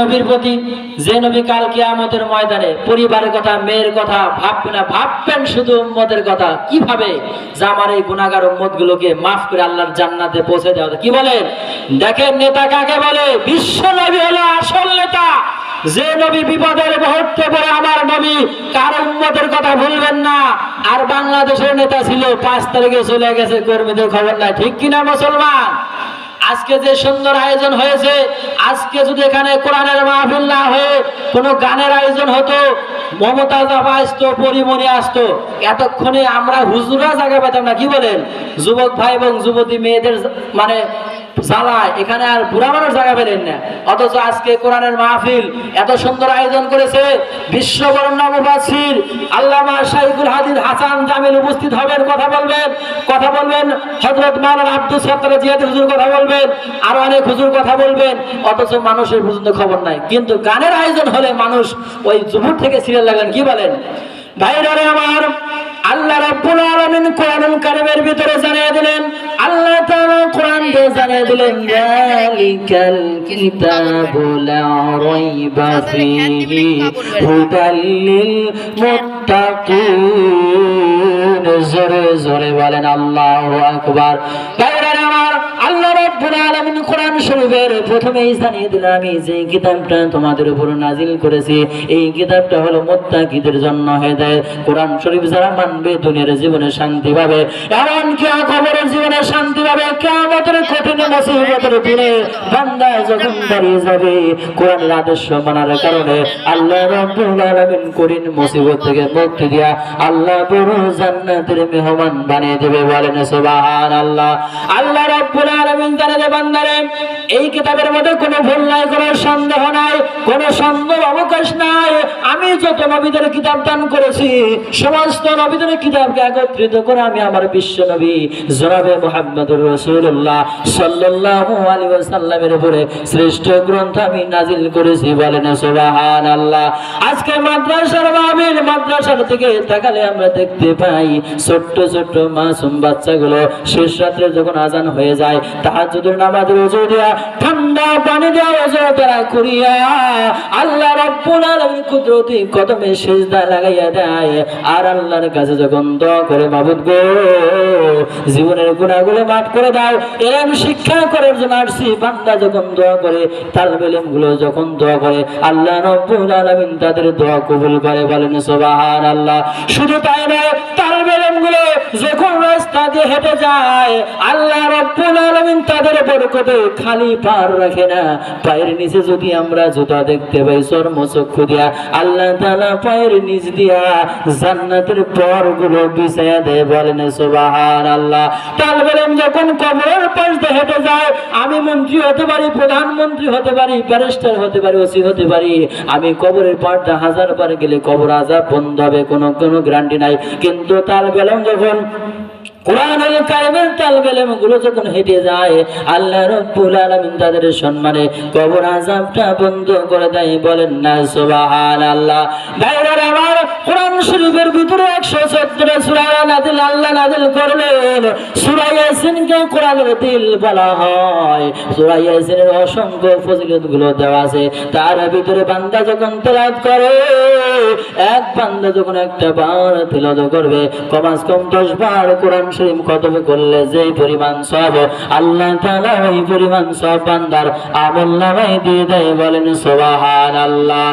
নবীর প্রতি যে নবী কাল কিয়ামতের ময়দানে পরিবারের কথা, মেয়ের কথা ভাববে না, ভাববেন শুধু উম্মতের কথা। কীভাবে? যে আমার এই গুণাগার উম্মত গুলোকে মাফ করে আল্লাহর জান্নাতে পৌঁছে দেওয়া কি বলেন দেখেন নেতা কাকে বলে? বিশ্ব নবী হলো আসল নেতা। যে নবী বিপদের মুহূর্তে পরে আমার নবী, কার উম্মতের কথা ভুলবেন না। আর বাংলাদেশের নেতা ছিল, পাঁচ তারিখে চলে গেছে, কর্মীদের খবর নাই। ঠিক কিনা মুসলমান? আজকে যে সুন্দর আয়োজন হয়েছে, আজকে যদি এখানে কোরআনের মাহফিল না হয়ে কোনো গানের আয়োজন হতো মমতা জাফা আসতো পরিমণি আসতো, এতক্ষণে আমরা হুজুরা জায়গা পেতাম না, কি বলেন? যুবক ভাই এবং যুবতী মেয়েদের মানে জ্বালায় এখানে আর বুড়া মানুষ জায়গা পেলেন না। অথচ আজকে কোরআনের মাহফিল এত সুন্দর আয়োজন করেছে। বিশ্ববরণ্য মুবাসির আল্লামা শাইখুল হাদির হাসান জামিল উপস্থিত হবেন, কথা বলবেন। কথা বলবেন হজরত মাওলানা আব্দুল সত্তর জিয়াদ হুজুর কথা বলবেন। আরও অনেক হুজুর কথা বলবেন। অথচ মানুষের পর্যন্ত খবর নাই। কিন্তু গানের আয়োজন হলে মানুষ ওই জুহুর থেকে সিরিয়াল লাগলেন কি বলেন? ভাইরারে আমার, আল্লাহ রাব্বুল আলামিন কোরআনুল কারীমের ভিতরে জানিয়ে দিলেন যালিকাল কিতাবু লা রাইবা ফীহি হুদাল লিল জোরে জোরে বলেন আল্লাহু আকবার। আল্লাহ দুনিয়ার জীবনে শান্তি পাবে। এমনকি জীবনে শান্তি পাবে, কিয়ামতের কঠিন যাবে, কোরআনের আদর্শ মানার কারণে আল্লাহ রাব্বুল আলামিন মুসিবত থেকে মুক্তি দিয়া আল্লাহ বড় জান্নাতের মেহমান বানিয়ে দেবে বলেন সুবহানাল্লাহ। আল্লাহ রাব্বুল বান্দারে এই কিতাবের মধ্যে কোনো ভুল নাই, কোনো সন্দেহ নাই, কোনো সন্দেহ অবকাশ নাই। আমি যত নবীদের কিতাব দান করেছি, সমস্ত নবীদের কিতাবকে একত্রিত করে আমি আমার বিশ্ব নবী রাসূলুল্লাহ সাল্লাল্লাহু আলাইহি ওয়াসাল্লামের উপরে শ্রেষ্ঠ গ্রন্থ আমি নাজিল করেছি বলেন সুবহানাল্লাহ। আজকে মাদ্রাসার মাহফিল মাদ্রাসার থেকে তাকালে আমরা দেখতে পাই ছোট্ট ছোট্ট মাসুম বাচ্চাগুলো শেষ রাত্রে যখন আজান হয়ে যায় তাহাজ্জুদের নামাজের ওজু দেয়া, ঠান্ডা পানি দেওয়া তারা করিয়া, আল্লাহ রাব্বুল আলামিন কুদরতি কদমে লাগাইয়া দেয়। আর আল্লাহর কাছে যখন দোয়া করে, মাবুদ গো, জীবনের মাফ করে দাও। এরম শিক্ষা করার জন্য আসছি। বান্দা যখন দোয়া করে তালবে গুলো যখন দোয়া করে, আল্লাহ রব্বুল আলামিন তাদের দোয়া কবুল করে বলেন, সুবহানাল্লাহ। শুধু তাই নয় তালবে গুলো যখন রাস্তা দিয়ে হেঁটে যায়, আল্লাহ রব্বুল আলামিন তাদের খালি পার রাখে না। পায়ের নিচে যদি আমরা জুতা দেখতে পাই, চর্ম চক্ষু দিয়া, আল্লাহ তাআলা পায়ের নিচ দিয়া জান্নাতের দেয়, বলেন সুবহানাল্লাহ। তালবেলেম যখন কবরের পাশ দিয়ে হেঁটে যায়, আমি মন্ত্রী হতে পারি, প্রধানমন্ত্রী হতে পারি, ব্যারিস্টার হতে পারি, ওসি হতে পারি, আমি কবরের পাড়টা হাজার বার গেলে কবর আজাব বন্ধ হবে, কোনো কোনো গ্যারান্টি নাই। কিন্তু তালবেলম যখন যখন হেঁটে যায়, আল্লাহ রব্বুল তাদের সম্মানে কবর আজাবটা বন্ধ করে দেয়, বলেন না, সুবহানাল্লাহ। বাইরের আমার কোরআন শরীফের ভিতরে 114 সূরা নাজিল আল্লাহ নাজিল করলেন। ইয়াসিনকে কোরআনের দিল বলা হয়। সূরা ইয়াসিনের অসংখ্য ফজিলতগুলো দেওয়া আছে। তার ভিতরে বান্দা যখন তেলাওয়াত করে, এক বান্দা যখন একটা বার তেলাওয়াত করবে, কমাস কম 10 বার কোরআন শরীফ খতম করলে যেই পরিমাণ সব, আল্লাহ তাআলা ওই পরিমাণ সব বান্দার আমল নামায় দিয়ে দেয় বলেন সুবহানাল্লাহ।